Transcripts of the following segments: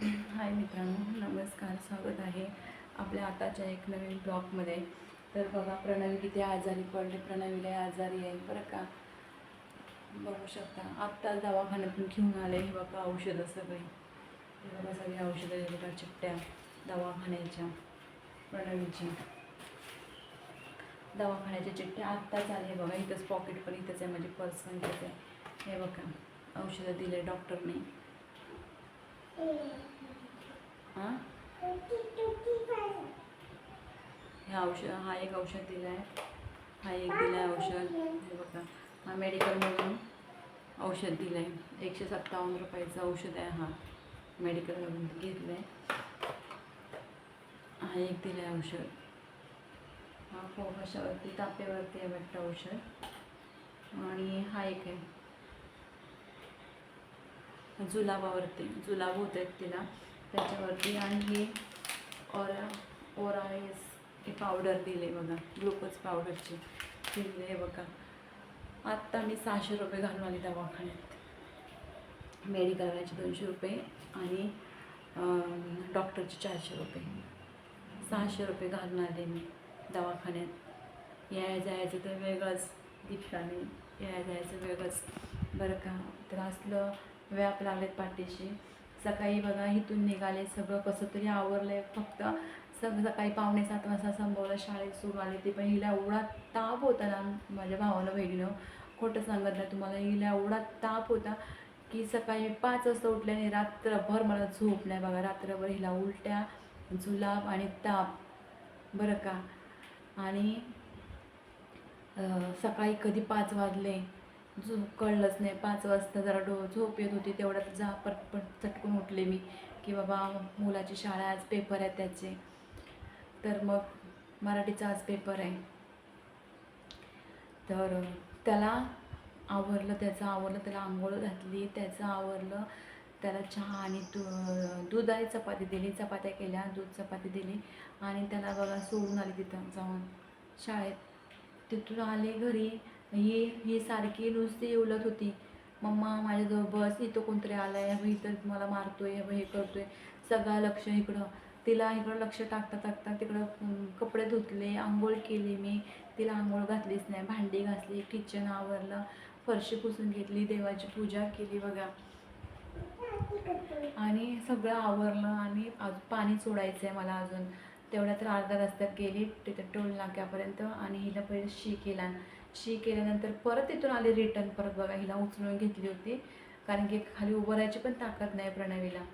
हाय मित्रांनो नमस्कार स्वागत आहे आपल्या आताच्या एक नवीन ब्लॉगमध्ये. तर बघा प्रणवी किती आजारी पडले. प्रणवीला आजारी आहे बरं का? बघू शकता. आत्ताच दवाखान्यातून घेऊन आले. हे बघा औषधं सगळी. हे बघा सगळी औषधं हे बघा चिठ्ठ्या दवाखान्याच्या प्रणवीची. दवाखान्याच्या चिठ्ठ्या आत्ताच आले बघा इथंच पॉकेट पण इथंच आहे म्हणजे पर्स पण इथंच आहे. हे बघा औषधं दिले डॉक्टरने हां? हे औषध हा एक औषध दिलं आहे हा एक दिला आहे औषध. हे बघा. हा मेडिकलमधून औषध दिलं आहे एकशे सत्तावन्न रुपयाचं औषध आहे हा. मेडिकलमधून घेतलं आहे हा एक दिलं आहे औषध. हा फोकशावरती तापेवरती आहे वाटतं औषध. आणि हा एक आहे. जुलाबावरती जुलाब होत आहेत तिला. त्याच्यावरती आणि हे ओरा ओरा एस हे पावडर दिले बघा ग्लुकोज पावडरची दिले बघा. आत्ता मी सहाशे रुपये घालून आली दवाखान्यात. मेडिकलवाल्याचे दोनशे रुपये आणि डॉक्टरचे चारशे रुपये. सहाशे रुपये घालून आले मी दवाखान्यात. याय जायचं तर वेगळंच दीक्षाने याय जायचं वेगळंच. बरं का? तर असलं व्याप लागलेत पाठीशी. सकाळी बघा इथून निघाले सगळं कसं तरी आवरलं आहे फक्त सग सकाळी पावणे सात वाजता संभवलं शाळेत सुरू आली ती पण हिला एवढा ताप होता ना माझ्या भावानं बहिणीनं खोटं सांगत नाही तुम्हाला हिला एवढा ताप होता की सकाळी पाच वाजता उठल्याने रात्रभर मला झोप नाही बघा. रात्रभर हिला उलट्या जुलाब आणि ताप. बरं का? आणि सकाळी कधी पाच वाजले? झोप कळलंच नाही. पाच वाजता जरा डो झोप येत होती तेवढ्यात जा पटपट चटकून उठले मी की बाबा मुलाची शाळा आज पेपर आहे त्याचे. तर मग मराठीचा आज पेपर आहे. तर त्याला आवरलं त्याचं आवरलं त्याला आंघोळ घातली त्याचं आवरलं त्याला चहा आणि दू दूध आणि चपाती दिली चपात्या केल्या दूध चपाती दिली आणि त्याला बघा सोडून आली तिथं जाऊन. शाळेत. तिथून आले घरी ही ही सारखी नुसती उलत होती. मम्मा माझ्याजवळ बस इथं कोणतरी आला आहे इथं मला मारतोय हे करतोय. सगळं लक्ष इकडं. तिला इकडं लक्ष टाकता टाकता तिकडं कपडे धुतले आंघोळ केली मी. तिला आंघोळ घातलीच नाही. भांडी घासली किचन आवरलं. फरशी पुसून घेतली देवाची पूजा केली बघा. आणि सगळं आवरलं आणि अजून पाणी सोडायचं आहे मला अजून. तेवढ्या तर अर्धा रस्त्यात गेली तिथं टोल नाक्यापर्यंत आणि हिला पहिले शी केला. शी केल्यानंतर परत तिथून आले रिटर्न परत बघा हिला उचलून घेतली होती. कारण की खाली उभं राहायची पण ताकद नाही प्रणवीला.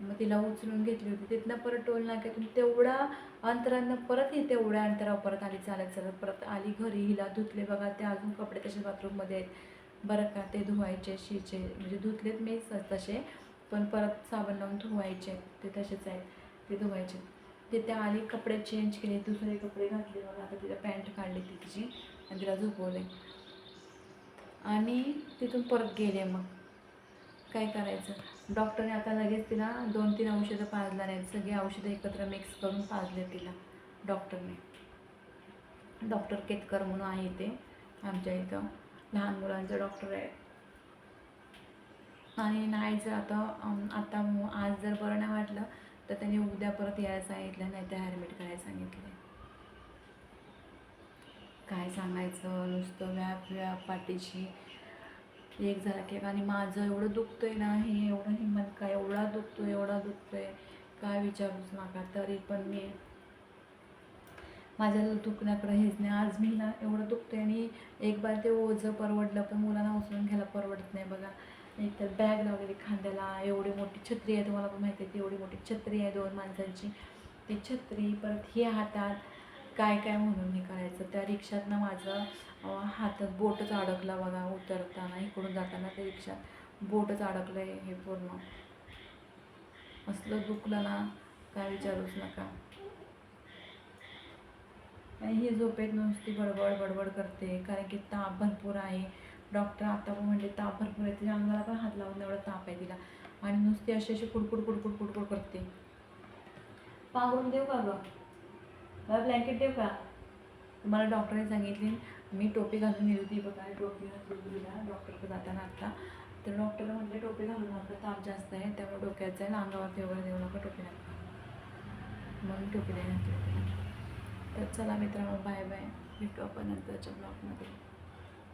मग तिला उचलून घेतली होती. तिथनं परत टोल नाक्यातून तेवढा अंतरानं परत ही तेवढ्या अंतरावर परत आली चालत चालत परत आली घरी. हिला धुतले बघा ते अजून कपडे तसे बाथरूममध्ये आहेत. बरं का ते धुवायचे शीचे. म्हणजे धुतलेत मी तसे पण परत साबण लावून धुवायचे ते तसेच आहेत. ते धुवायचे तिथे आली कपडे चेंज केले. दुसरे कपडे घातले बघा. आता तिला पॅन्ट काढली ती तिची. आणि तिला झोपवले आणि तिथून परत गेले मग. काय करायचं? डॉक्टरने आता लगेच तिला दोन तीन औषधं पाजला नाहीत सगळी औषधं एकत्र मिक्स करून पाजले तिला डॉक्टरने. डॉक्टर केतकर म्हणून आहे ते आमच्या इथं लहान मुलांचं डॉक्टर आहे. आणि नाही जर आता आता आज जर बरं नाही वाटलं तर त्यांनी उद्या परत यायला सांगितलं नाही तर ॲडमिट करायला सांगितलं काय सांगायचं? नुसतं व्याप व्याप पाठीची एक झाला की आणि माझं एवढं दुखतंय ना हे एवढं हिंमत काय एवढा दुखतोय एवढा दुखतोय. काय विचारूच नका. तरी पण मी माझ्या दुखण्याकडे हेच नाही. आज मी ना एवढं दुखतंय आणि एक बार ते ओझं परवडलं पण मुलांना उचलून घ्यायला परवडत नाही बघा. एक तर बॅग लावलेली खांद्याला एवढी मोठी छत्री आहे तुम्हाला पण माहिती आहे ती एवढी मोठी छत्री आहे दोन माणसांची. ती छत्री परत ही हातात काय काय म्हणून हे करायचं? त्या रिक्षातनं माझं हातात बोटच अडकला बघा उतरताना. इकडून जाताना त्या रिक्षात बोटच अडकलं आहे हे पूर्ण. असलं दुखलं ना काय विचारूच नका. ही झोपेत नुसती बडबड बडबड करते. कारण की ताप भरपूर आहे. डॉक्टर आता पण म्हणजे ताप भरपूर आहे. तिच्या अंगाला पण हात लावून एवढा ताप आहे तिला. आणि नुसती अशी अशी कुडकुड कुडकुड कुडकुड करते. पांघरून देऊ का गं? मला ब्लँकेट देऊ का? मला डॉक्टरने सांगितले मी टोपी घालून येत होती बघा टोपी घालून दिला डॉक्टरकडे जाताना आत्ता तर डॉक्टर म्हटले टोपी घालून नका ताप जास्त आहे त्यामुळे डोक्याचं आहे अंगावरती वगैरे देऊ नका टोपी नका. म्हणून टोपी नाही तर चला मित्रांनो बाय बाय भेटू आपण नंतरच्या ब्लॉगमध्ये